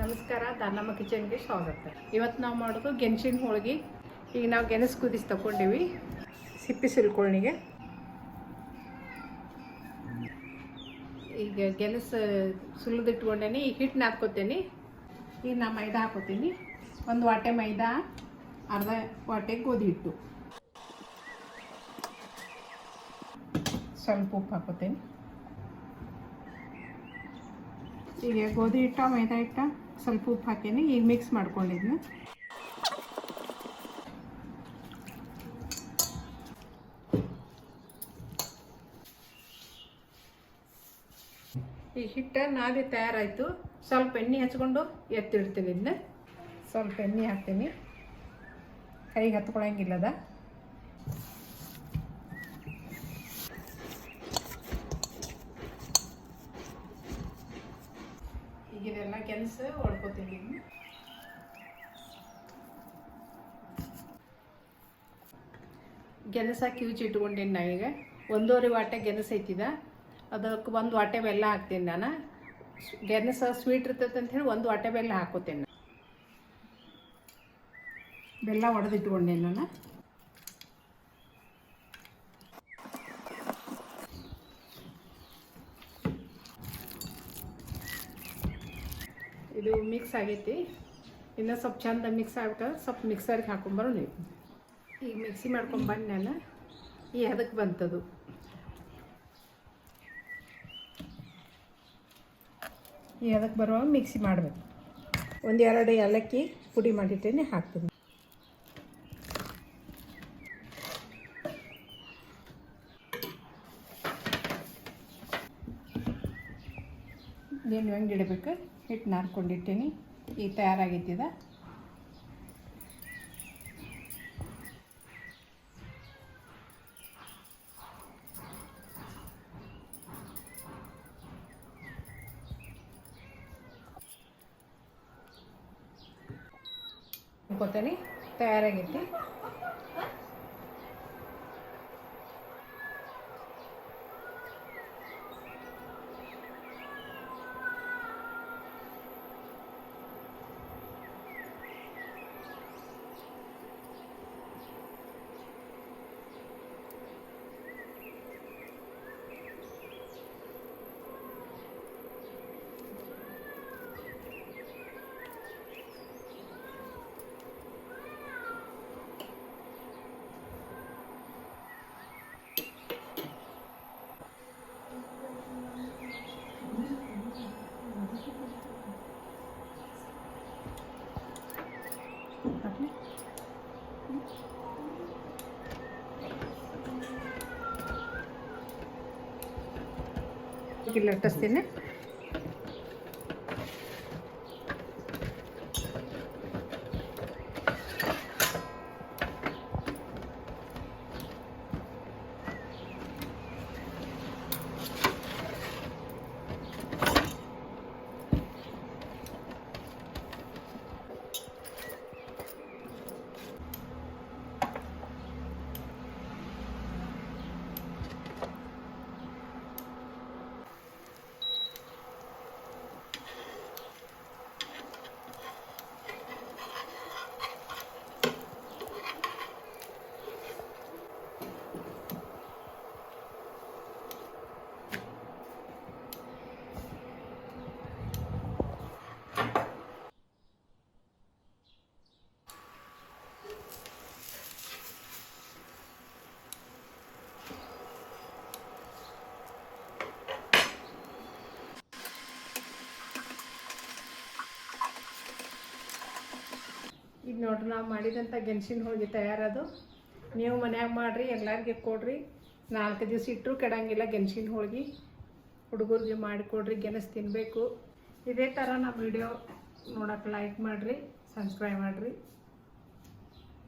ನಮಸ್ಕಾರ, ದಾನಮ್ಮ ಕಿಚನ್ಗೆ ಸ್ವಾಗತ. ಇವತ್ತು ನಾವು ಮಾಡೋದು ಗೆಣಸಿನ ಹೋಳಿಗೆ. ಈಗ ನಾವು ಗೆಣಸು ಕುದಿಸಿ ತಗೊಂಡೀವಿ ಸಿಪ್ಪಿ ಸಿಲ್ಕೊಳ್ಳಿಗೆ ಈಗ ಗೆಣಸು ಸುಲಿದಿಟ್ಕೊಂಡೇನಿ, ಈಗ ಹಿಟ್ಟನ್ನ ಹಾಕ್ಕೋತೀನಿ. ಈಗ ನಾ ಮೈದಾ ಹಾಕೋತೀನಿ ಒಂದು ವಾಟೆ ಮೈದಾ, ಅರ್ಧ ವಾಟೆ ಗೋಧಿ ಹಿಟ್ಟು. ಸ್ವಲ್ಪ ಉಪ್ಪು ಹಾಕೋತೀನಿ ಈಗ ಗೋಧಿ ಹಿಟ್ಟ, ಮೈದಾ ಹಿಟ್ಟ ಸ್ವಲ್ಪ ಉಪ್ಪು ಹಾಕೀನಿ. ಈಗ ಮಿಕ್ಸ್ ಮಾಡ್ಕೊಂಡಿದ್ನಿ. ಈ ಹಿಟ್ಟು ನಾದಿ ತಯಾರಾಯಿತು. ಸ್ವಲ್ಪ ಎಣ್ಣೆ ಹಚ್ಕೊಂಡು ಎತ್ತಿಡ್ತೀನಿ ಇದನ್ನ ಸ್ವಲ್ಪ ಎಣ್ಣೆ ಹಾಕ್ತೀನಿ. ಕೈಗೆ ಹತ್ಕೊಳಂಗಿಲ್ಲದ. ಇದೆಲ್ಲ ಕೆಲಸ ಹೊಡ್ಕೊತಿದ್ದೀನಿ ಗೆಣಸ ಕಿವುಚಿ ಇಟ್ಕೊಂಡೀನಿ ನಾ ಈಗ ಒಂದೂವರೆ ವಾಟೆ ಗೆಣಸು ಐತಿದ. ಅದಕ್ಕೆ ಒಂದು ವಾಟೆ ಬೆಲ್ಲ ಹಾಕ್ತೀನಿ ನಾನು. ಗೆಣಸು ಸ್ವೀಟ್ ಇರ್ತೈತೆ ಅಂತ ಹೇಳಿ ಒಂದು ವಾಟೆ ಬೆಲ್ಲ ಹಾಕೋತೀನಿ. ಬೆಲ್ಲ ಒಡೆದು ಇಟ್ಕೊಂಡೇನಿ ನಾನು. ಇದು ಮಿಕ್ಸ್ ಆಗೈತಿ. ಇನ್ನೂ ಸ್ವಲ್ಪ ಚಂದ ಮಿಕ್ಸ್ ಆಗ್ಬೇಕಾದ್ರೆ ಸ್ವಲ್ಪ ಮಿಕ್ಸರ್ಗೆ ಹಾಕೊಂಬರೋ ನೀವು. ಈಗ ಮಿಕ್ಸಿ ಮಾಡ್ಕೊಂಡು ಬಂದು ನಾನು. ಈ ಅದಕ್ಕೆ ಬಂತದು. ಈ ಅದಕ್ಕೆ ಬರುವಾಗ ಮಿಕ್ಸಿ ಮಾಡಬೇಕು. ಒಂದು ಎರಡು ಏಲಕ್ಕಿ ಪುಡಿ ಮಾಡಿಟ್ಟೇನೆ ಹಾಕ್ತೀನಿ. ನೀನು ಹೆಂಗೆ ಇಡಬೇಕು? ಹಿಟ್ಟು ನಾರ್ಕೊಂಡಿಟ್ಟೀನಿ ಈಗ ತಯಾರಾಗಿದ್ದಿದ. ಕೊತ್ತೀನಿ ತಯಾರಾಗೈತಿ ¿Qué latas tiene? ಈಗ ನೋಡ್ರಿ ನಾವು ಮಾಡಿದಂಥ ಗೆಣಸಿನ ಹೋಳಿಗೆ ತಯಾರದು. ನೀವು ಮನ್ಯಾಗ ಮಾಡಿರಿ, ಎಲ್ಲರಿಗೆ ಕೊಡ್ರಿ. ನಾಲ್ಕು ದಿವಸ ಇಟ್ಟರು ಕೆಡಂಗಿಲ್ಲ ಗೆಣಸಿನ ಹೋಳಿಗೆ. ಹುಡುಗರಿಗೆ ಮಾಡಿಕೊಡ್ರಿ ಗೆಣಸು ತಿನ್ನಬೇಕು ಇದೇ ಥರ ನಮ್ಮ ವಿಡಿಯೋ ನೋಡೋಕೆ ಲೈಕ್ ಮಾಡಿರಿ ಸಬ್ಸ್ಕ್ರೈಬ್ ಮಾಡಿರಿ.